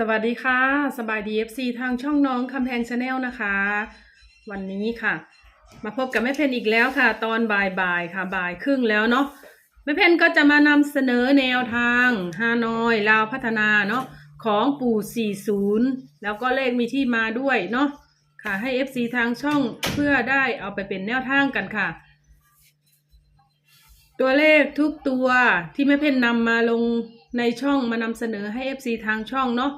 สวัสดีค่ะ สบายดี FC ทางช่องน้องคำแพงชาแนลนะคะ วันนี้ค่ะ มาพบกับแม่เพนอีกแล้วค่ะ ตอนบ่ายๆค่ะบ่ายครึ่งแล้วเนาะแม่เพนก็จะมานำเสนอแนวทางฮานอยลาวพัฒนาเนาะของปู่ 40 แล้วก็เลขมีที่มาด้วยเนาะค่ะให้ FC ทางช่องเพื่อได้เอาไปเป็นแนวทางกันค่ะ ตัวเลขทุกตัวที่แม่เพ่นนำมาลงในช่องมานำเสนอให้ FC ทางช่องเนาะ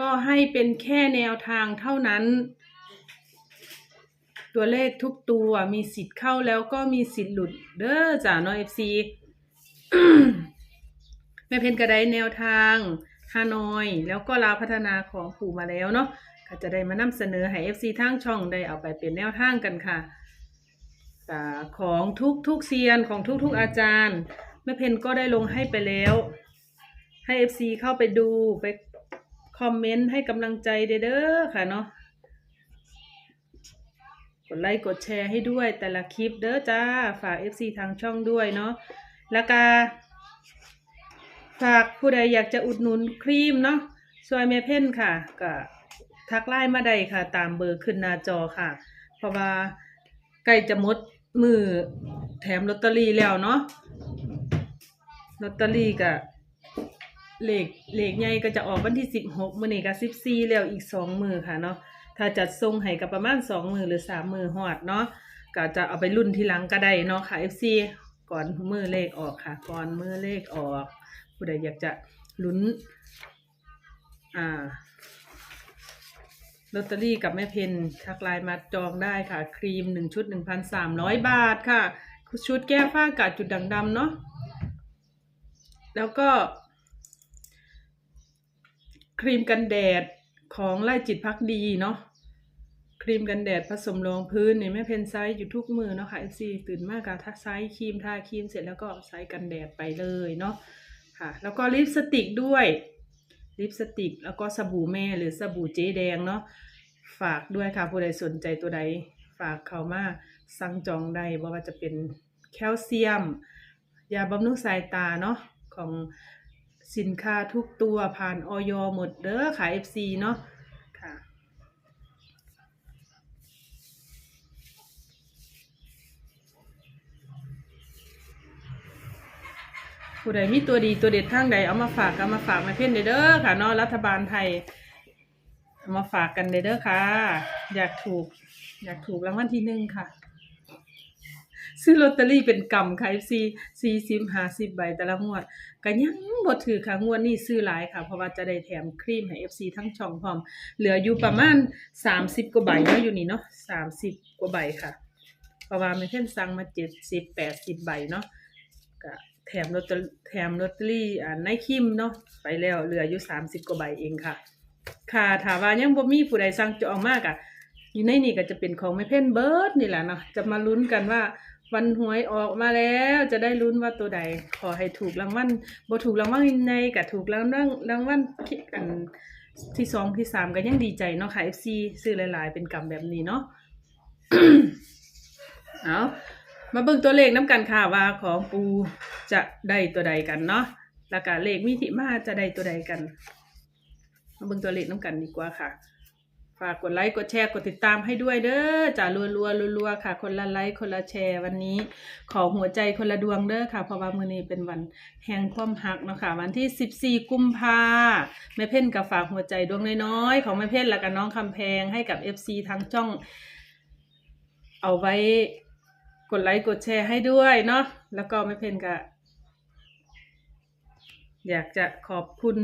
ก็ให้เป็นแค่แนวทางเท่านั้น ตัวเลขทุกตัวมีสิทธิ์เข้าแล้วก็มีสิทธิ์หลุดเด้อจ้าเนาะ FC แม่เพนก็ไดแนวทางฮานอย แล้วก็ลาวพัฒนาของปู่มาแล้วเนาะก็จะได้มานำเสนอให้ FC ทางช่องได้เอาไปเป็นแนวทางกันค่ะอ่ของทุกทุกเซียนของทุกทุกอาจารย์แม่เพนก็ได้ลงให้ไปแล้ว ให้ FC เข้าไปดูไป คอมเมนต์ให้กำลังใจเด้อค่ะเนาะกดไลค์กดแชร์ให้ด้วยแต่ละคลิปเด้อจ้า ฝาก FC ทางช่องด้วยเนาะแล้วก็ฝากผู้ใดอยากจะอุดหนุนครีมเนาะซอยแม่เพ่นค่ะก็ทักไลน์มาได้ค่ะ ตามเบอร์ขึ้นหน้าจอค่ะ เพราะว่าใกล้จะหมดมือแถมลอตเตอรี่แล้วเนาะลอตเตอรี่กับ เลขเลขใหญ่ก็จะออกวันที่สิบหกมื้อนี้ก็สิบสี่แล้วอีกสองมือค่ะเนาะถ้าจัดทรงให้กับประมาณสองมือหรือสามมือหอดเนาะก็จะเอาไปรุ่นที่หลังก็ได้เนาะค่ะ FC ก่อนมือเลขออกค่ะ ก่อนมือเลขออกผู้ใดอยากจะลุ้น อ่าลอตเตอรี่กับแม่เพนทักไลน์มาจองได้ค่ะ ครีมหนึ่งชุดหนึ่งพันสามร้อยบาทค่ะ ชุดแก้ฝ้ากาดจุดด่างดำเนาะแล้วก็ ครีมกันแดดของไล่จิตพักดีเนาะครีมกันแดดผสมรองพื้นเนี่ยแม่เพนไซส์อยู่ทุกมือเนาะค่ะเอฟซีตื่นมากกะทักไซส์ครีมทาครีมเสร็จแล้วก็ไซส์กันแดดไปเลยเนาะค่ะ แล้วก็ลิปสติกด้วยลิปสติกแล้วก็สบู่แม่หรือสบู่เจ๊แดงเนาะฝากด้วยค่ะผู้ใดสนใจตัวใดฝากเขามาสั่งจองได้ว่าจะเป็นแคลเซียม ยาบำรุงสายตาเนาะของ สินค้าทุกตัวผ่านออยหมดเด้อขาย FC เนาะค่ะ ผู้ใดมีตัวดีตัวเด็ดทางใดเอามาฝากก็เอามาฝากมาเพ่นเด้อค่ะเนาะรัฐบาลไทยเอามาฝากกันเด้อค่ะ อยากถูก อยากถูกรางวัลที่หนึ่งค่ะ ซื้อลอตเตอรี่เป็นกำค่ะซีสี่สิบห้าสิบใบแต่ละงวดก็ยังบ่ถือค่ะงวดนี้ซื้อหลายค่ะ เพราะว่าจะได้แถมครีมให้ FC ทั้งช่องพร้อม เหลืออยู่ประมาณสามสิบกว่าใบเนาะอยู่นี่เนาะสามสิบกว่าใบค่ะ เพราะว่าไม่เช่นสั่งมาเจ็ดสิบแปดสิบใบเนาะก็แถมลอตเตอรี่แถมลอตเตอรี่อ่าในคิมเนาะไปแล้วเหลืออยู่สามสิบกว่าใบเองค่ะ ค่ะถามว่ายังบ่มีผู้ใดสั่งจองมากอะอยู่ในนี่ก็จะเป็นของไม่เพ่นเบิร์ดนี่แหละเนาะจะมาลุ้นกันว่า วันหวยออกมาแล้วจะได้ลุ้นว่าตัวใด ขอให้ถูกรางวัลบ่ถูกรางวัลในกับถูกรางวัลรางวัลคิดอันที่สองที่สามก็ยังดีใจเนาะค่ะ FC ซื้อหลาย ๆ เป็นกำแบบนี้เนาะเอามาเบิ่งตัวเลขน้ำกันค่ะว่าของปูจะได้ตัวใดกันเนาะแล้วก็เลขมิถิมาจะได้ตัวใดกัน มาเบิ่งตัวเลขน้ำกันดีกว่าค่ะ ฝากกดไลค์กดแชร์กดติดตามให้ด้วยเด้อจ่ารัวรัวรัวค่ะ คนละไลค์คนละแชร์วันนี้ ขอหัวใจคนละดวงเด้อค่ะเพราะว่ามือนี้เป็นวันแห่งความหักเนาะค่ะวันที่ 14 กุมภาแม่เพ่นกับฝากหัวใจดวงน้อยๆของแม่เพ่นแล้วก็น้องคำแพงให้กับ FC ทางช่อง เอาไว้กดไลค์กดแชร์ให้ด้วยเนาะแล้วก็แม่เพ่นก็อยากจะขอบคุณ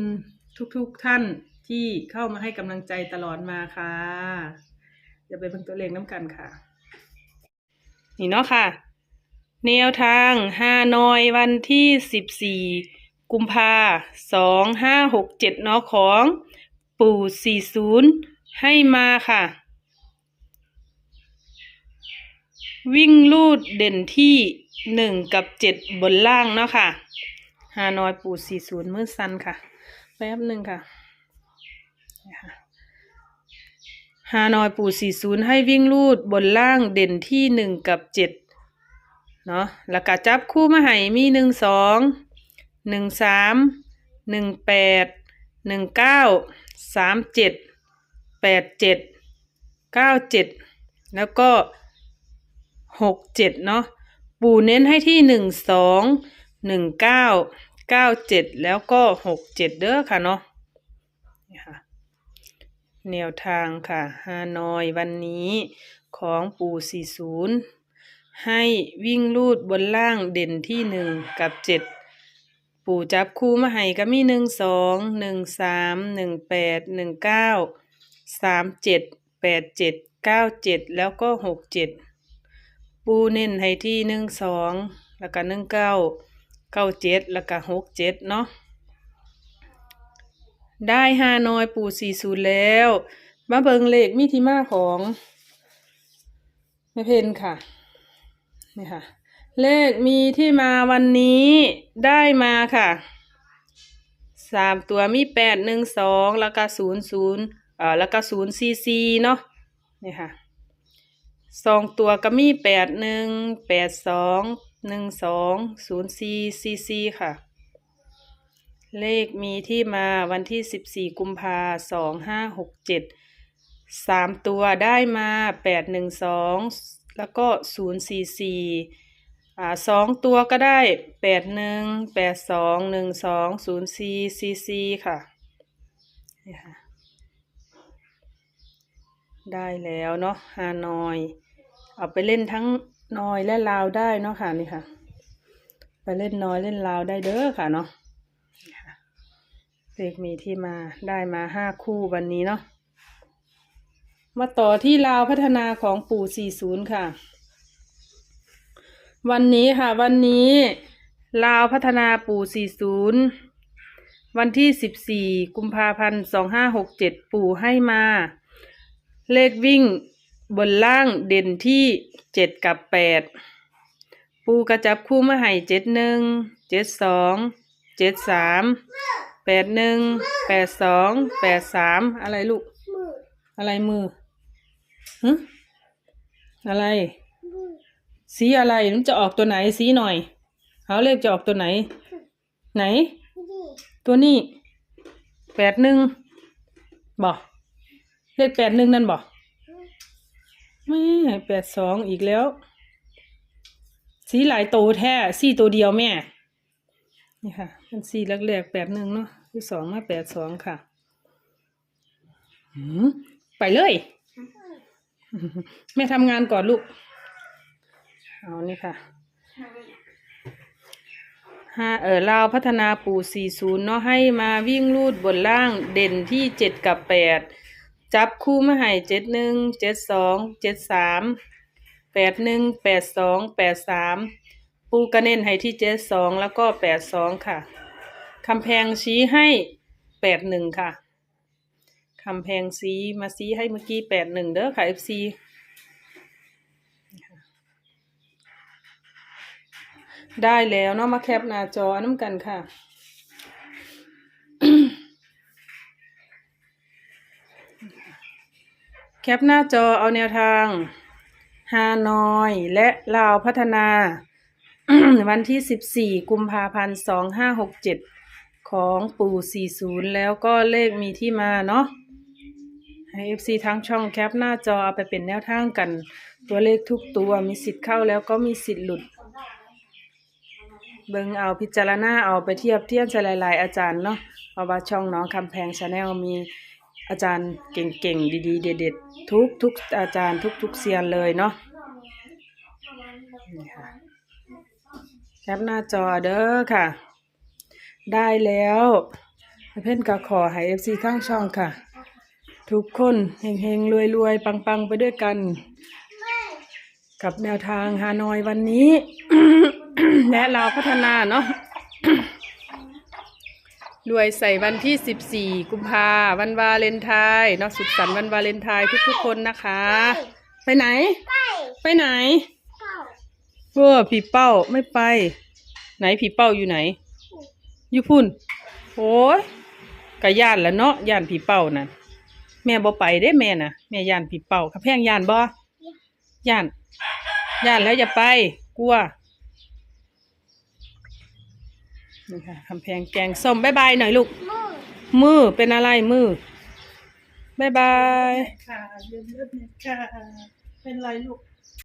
ทุกๆทท่าน ที่เข้ามาให้กำลังใจตลอดมาค่ะเดี๋ยวไปเบิ่งตัวเลขน้ำกันค่ะ นี่เนาะค่ะ แนวทางฮานอยวันที่สิบสี่กุมภาสองห้าหกเจ็ดเนาะของปู่สี่ศูนย์ให้มาค่ะ วิ่งลูดเด่นที่หนึ่งกับเจ็ดบนล่างเนาะค่ะฮานอยปู่สี่ศูนย์มือสั้นค่ะ แป๊บหนึ่งค่ะ ฮานอยปู่สี่ศูนย์ให้วิ่งลูดบนล่างเด่นที่หนึ่งกับเจ็ดเนาะแล้วก็จับคู่มาให้มีหนึ่งสองหนึ่งสามหนึ่งแปดหนึ่งเก้าสามเจ็ดแปดเจ็ดเก้าเจ็ดแล้วก็หกเจ็ดเนาะปู่เน้นให้ที่หนึ่งสองหนึ่งเก้าเก้าเจ็ดแล้วก็หกเจ็ดเด้อค่ะเนาะนี่ค่ะ แนวทางค่ะฮานอยวันนี้ของปู่สี่ศูนย์ให้วิ่งลูดบนล่างเด่นที่หนึ่งกับเจ็ดปู่จับคู่มาให้ก็มีหนึ่งสองหนึ่งสามหนึ่งแปดหนึ่งเก้าสามเจ็ดแปดเจ็ดเก้าเจ็ดแล้วก็หกเจ็ดปูเน้นให้ที่หนึ่งสองแล้วก็หนึ่งเก้าเก้าเจ็ดแล้วก็หกเจ็ดเนาะ ได้ฮานอยปู่สี่ศูนย์แล้ว มาเบิงเลขมิถิมาของแม่เพนค่ะ นี่ค่ะ เลขมีที่มาวันนี้ได้มาค่ะสามตัวมีแปดหนึ่งสองแล้วก็ศูนย์ศูนย์เอ่อแล้วก็ศูนย์ซีซีเนาะนี่ค่ะสองตัวก็มีแปดหนึ่งแปดสองหนึ่งสองศูนย์ซีซีซีค่ะ เลขมีที่มาวันที่สิบสี่กุมภาสองห้าหกเจ็ดสามตัวได้มาแปดหนึ่งสองแล้วก็ศูนย์สี่สี่อ่าสองตัวก็ได้แปดหนึ่งแปดสองหนึ่งสองศูนย์สี่สี่สี่ค่ะนี่ค่ะ ได้แล้วเนาะฮานอย เอาไปเล่นทั้งนอยและลาวได้เนาะค่ะนี่ค่ะ ไปเล่นนอยเล่นลาวได้เด้อค่ะเนาะ เลขมีที่มาได้มาห้าคู่วันนี้เนาะมาต่อที่ลาวพัฒนาของปู่สี่ศูนย์ค่ะ วันนี้ค่ะ วันนี้ลาวพัฒนาปู่สี่ศูนย์วันที่สิบสี่กุมภาพันธ์สองห้าหกเจ็ดปู่ให้มา เลขวิ่งบนล่างเด่นที่เจ็ดกับแปดปู่กระจับคู่มาไห่เจ็ดหนึ่งเจ็ดสองเจ็ดสาม แปดหนึ่งแปดสองแปดสามอะไรลูก อะไรมือฮึอะไร สีอะไรมันจะออกตัวไหนสีหน่อยเขาเลขจะออกตัวไหน ไหน ตัวนี้แปดหนึ่งบอกเลขแปดหนึ่งนั่นบอกไม่แปดสองอีกแล้ว สีหลายตัวแท้สีตัวเดียวแม่ นี่ค่ะมันสี่แรกแปดหนึ่งเนาะที่สองมาแปดสองค่ะหืมไปเลย แม่ทำงานก่อนลูก เอานี่ค่ะห้าเออลาวพัฒนาปู่สี่ศูนย์เนาะให้มาวิ่งลูดบนล่างเด่นที่เจ็ดกับแปดจับคู่มาให้เจ็ดหนึ่งเจ็ดสองเจ็ดสามแปดหนึ่งแปดสองแปดสาม ปูกระเน้นให้ที่เจ็ดสองแล้วก็แปดสองค่ะคำแพงชี้ให้แปดหนึ่งค่ะคำแพงซีมาซีให้เมื่อกี้แปดหนึ่งเด้อค่ะเอซีได้แล้วเนาะมาแคปหน้าจอน้ำกันค่ะ แคปหน้าจอเอาแนวทาง ฮานอยและลาวพัฒนา วันที่14กุมภาพันธ์2567ของปู่40แล้วก็เลขมีที่มาเนาะให้ FC ทั้งช่องแคปหน้าจอเอาไปเป็นแนวทางกัน ตัวเลขทุกตัวมีสิทธิ์เข้าแล้วก็มีสิทธิ์หลุด เบิ่งเอาพิจารณาเอาไปเทียบเทียบใส่หลาย ๆ อาจารย์เนาะเพราะว่าช่องน้องคำแพงชาแนลมีอาจารย์เก่งๆ ดีๆ เด็ดๆ ทุกทุกอาจารย์ทุกทุกเซียนเลยเนาะนี่ค่ะ แคปหน้าจอเด้อค่ะ ได้แล้วเพื่อนก็ขอให้เอฟซีข้างช่องค่ะ ทุกคนเฮงๆรวยๆ ปังๆ ไปด้วยกัน กับแนวทางฮานอยวันนี้ และเราพัฒนาเนาะรวยใส่วันที่ 14 กุมภาวันวาเลนไทน์เนาะสุขสันต์วันวาเลนไทน์ทุกๆคนนะคะ ไปไหน ไปไหน เออผีเป้าไม่ไป ไหนผีเป้าอยู่ไหน อยู่พุ่นโอ้ยกะย่านแล้วเนาะย่านผีเป้าน่ะแม่บ่ไปเด้แม่น่ะ แม่ย่านผีเป้าข้าแพงย่านบ่ย่านย่านแล้วอย่าไป กลัวนี่ค่ะคำแพงแกงส้มบายบายหน่อยลูก มือเป็นอะไรมือบ๊ายบาย ค่ะเลือดเลือดเนี่ยค่ะ เป็นไรลูก